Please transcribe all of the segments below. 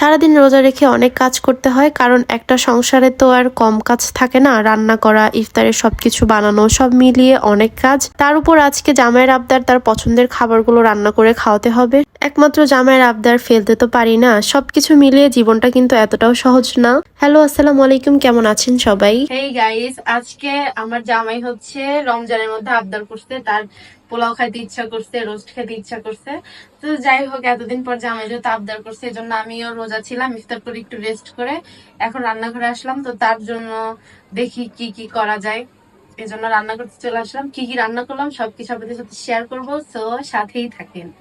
সারাদিন রোজা রেখে অনেক কাজ করতে হয়, কারণ একটা সংসারে তো আর কম কাজ থাকে না। রান্না করা, ইফতারের সবকিছু বানানো, সব মিলিয়ে অনেক কাজ। তার উপর আজকে জামাইয়ের আবদার, তার পছন্দের খাবারগুলো রান্না করে খাওয়াতে হবে। একমাত্র জামাইয়ের আবদার ফেলতে তো পারি না। সবকিছু মিলিয়ে জীবনটা কিন্তু এতটাও সহজ না। হ্যালো, আসসালামু আলাইকুম, কেমন আছেন সবাই? গাইস আজকে আমার জামাই হচ্ছে রমজানের মধ্যে আবদার করছে, তার পোলাও খাইতে ইচ্ছা করছে, রোস্ট খেতে ইচ্ছা করছে। তো যাই হোক, এতদিন পর জামাই যেহেতু আবদার করছে এই জন্য আমিও রোজা ছিলাম, ইফতার করে একটু রেস্ট করে এখন রান্নাঘরে আসলাম। তো তার জন্য দেখি কি কি করা যায়।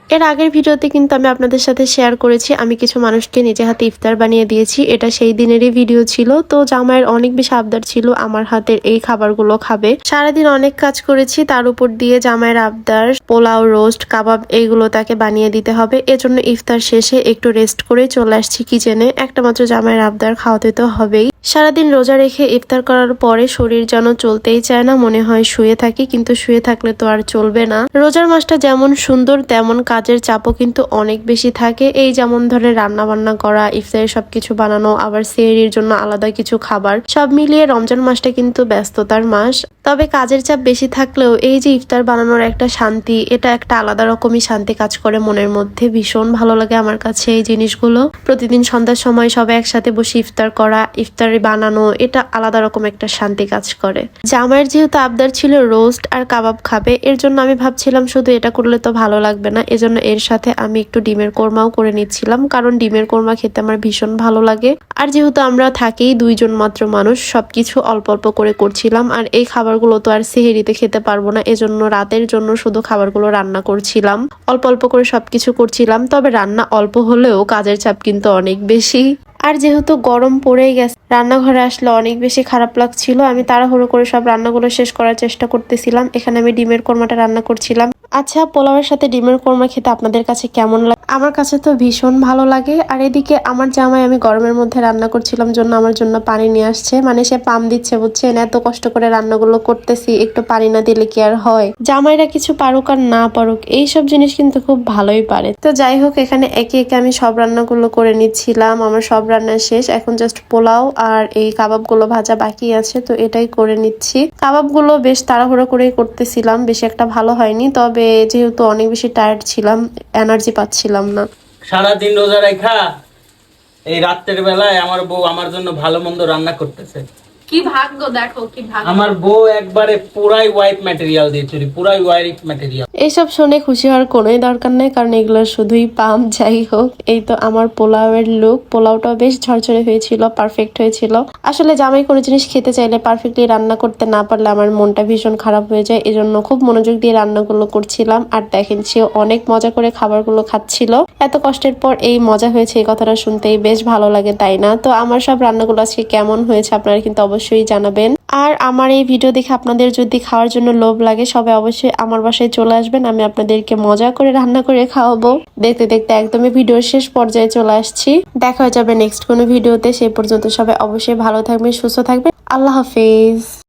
এর আগের ভিডিওতে কিন্তু আমি আপনাদের সাথে শেয়ার করেছি, আমি কিছু মানুষকে নিজে হাতে ইফতার বানিয়ে দিয়েছি। এটা সেই দিনেরই ভিডিও ছিল। তো জামাইয়ের অনেক বেশি আবদার ছিল, আমার হাতের এই খাবারগুলো খাবে। সারাদিন অনেক কাজ করেছি, তার উপর দিয়ে জামাইয়ের আবদার, পোলাও, রোস্ট, কাবাব এইগুলো তাকে বানিয়ে দিতে হবে। এজন্য ইফতার শেষে একটু রেস্ট করে চলে আসছি কিচেনে একটা মাত্র জামাইয়ের আবদার খাওয়াতে তো হবেই। সারাদিন রোজা রেখে ইফতার করার পরে শরীর যেন চলতেই চায় না, মনে হয় শুয়ে থাকি, কিন্তু শুয়ে থাকলে তো আর চলবে না। রোজার মাসটা যেমন সুন্দর, তেমন কাজের চাপও কিন্তু অনেক বেশি থাকে। এই যেমন ধরে রান্না বান্না করা ইফতারের সবকিছু বানানো, আবার সেহরির জন্য আলাদা কিছু খাবার, সব মিলিয়ে রমজান মাসটা কিন্তু ব্যস্ততার মাস। তবে কাজের চাপ বেশি থাকলেও এই যে ইফতার বানানোর একটা শান্তি, এটা একটা আলাদা রকমই শান্তি কাজ করে মনের মধ্যে। ভীষণ ভালো লাগে আমার কাছে এই জিনিসগুলো। প্রতিদিন সন্ধ্যার সময় সবাই একসাথে বসে ইফতার করা, ইফতারি বানানো, এটা আলাদা রকম একটা শান্তি কাজ করে। জামাইয়ের যেহেতু আবদার ছিল রোস্ট আর কাবাব খাবে, এর জন্য আমি ভাবছিলাম শুধু এটা করলে তো ভালো লাগবে না, এজন্য এর সাথে আমি একটু ডিমের কোরমাও করে নিচ্ছিলাম, কারণ ডিমের কোরমা খেতে আমার ভীষণ ভালো লাগে। আর যেহেতু আমরা থাকি দুইজন মাত্র মানুষ, সবকিছু অল্প অল্প করে করছিলাম, আর এই খাবারগুলো তো আর সেহেরিতে খেতে পারব না, এজন্য রাতের জন্য শুধু খাবারগুলো রান্না করছিলাম। অল্প অল্প করে সবকিছু করছিলাম, তবে রান্না অল্প হলেও কাজের চাপ কিন্তু অনেক বেশি। আর যেহেতু গরম পড়েই গেছে, রান্নাঘরে আসলে অনেক বেশি খারাপ লাগছিল। আমি তাড়াহুড়ো করে সব রান্নাগুলো শেষ করার চেষ্টা করতেছিলাম। এখানে আমি ডিমের কোরমাটা রান্না করছিলাম। আচ্ছা পোলাওয়ের সাথে ডিমের কোরমা খেতে আপনাদের কাছে কেমন লাগে? আমার কাছে তো ভীষণ ভালো লাগে। আর এদিকে আমার জামাই আমি গরমের মধ্যে রান্না করছিলাম জন্য আমার জন্য পানি নিয়ে আসছে। মানে সে পাম দিচ্ছে বুঝছেন? এত কষ্ট করে রান্নাগুলো করতেছি একটু পানি না দিলে কি আর হয়? জামাইরা কিছু পারুক আর না পারুক এইসব জিনিস কিন্তু খুব ভালোই পারে। তো যাই হোক এখানে একে একে আমি সব রান্নাগুলো করে নিচ্ছিলাম। আমার সব রান্না শেষ। এখন জাস্ট পোলাও আর এই কাবাবগুলো ভাজা বাকি আছে তো এটাই করে নিচ্ছি। কাবাবগুলো বেশ তাড়াহুড়ো করেই করতেছিলাম বেশি একটা ভালো হয়নি। তবে যেহেতু অনেক বেশি টায়ার্ড ছিলাম এনার্জি পাচ্ছিলাম না। সারাদিন রোজা রেখা এই রাত্রের বেলায় আমার বউ আমার জন্য ভালো মন্দ রান্না করতেছে। কি ভাগ্য দেখো কি ভাগ্য। আমার বউ একবারে পুরাই হোয়াইট ম্যাটেরিয়াল দিয়েছে পুরাই হোয়াইট ম্যাটেরিয়াল এইসব শুনে খুশি হওয়ার কোনোই দরকার নেই কারণ এগুলো শুধুই পাম যাই হোক। এই তো আমার পোলাওয়ের লুক পোলাওটাও বেশ ঝরঝরে হয়েছিল পারফেক্ট হয়েছিল। আসলে জামাই কোনো জিনিস খেতে চাইলে পারফেক্টলি রান্না করতে না পারলে আমার মনটা ভীষণ খারাপ হয়ে যায় এজন্য খুব মনোযোগ দিয়ে রান্নাগুলো করছিলাম। আর দেখেন সে অনেক মজা করে খাবারগুলো খাচ্ছিল। এত কষ্টের পর এই মজা হয়েছে এই কথাটা শুনতেই বেশ ভালো লাগে তাই না? তো আমার সব রান্নাগুলো আজকে কেমন হয়েছে আপনারা কিন্তু অবশ্যই জানাবেন। আর আমার এই ভিডিও দেখে আপনাদের যদি খাওয়ার জন্য লোভ লাগে, সবাই অবশ্যই আমার বাসায় চলে আসবেন। আমি আপনাদেরকে মজা করে রান্না করে খাওয়াবো। দেখতে দেখতে একদমই ভিডিওর শেষ পর্যায়ে চলে আসছি। দেখা হয়ে যাবে নেক্সট কোনো ভিডিওতে। সেই পর্যন্ত সবাই অবশ্যই ভালো থাকবেন, সুস্থ থাকবেন। আল্লাহ হাফেজ।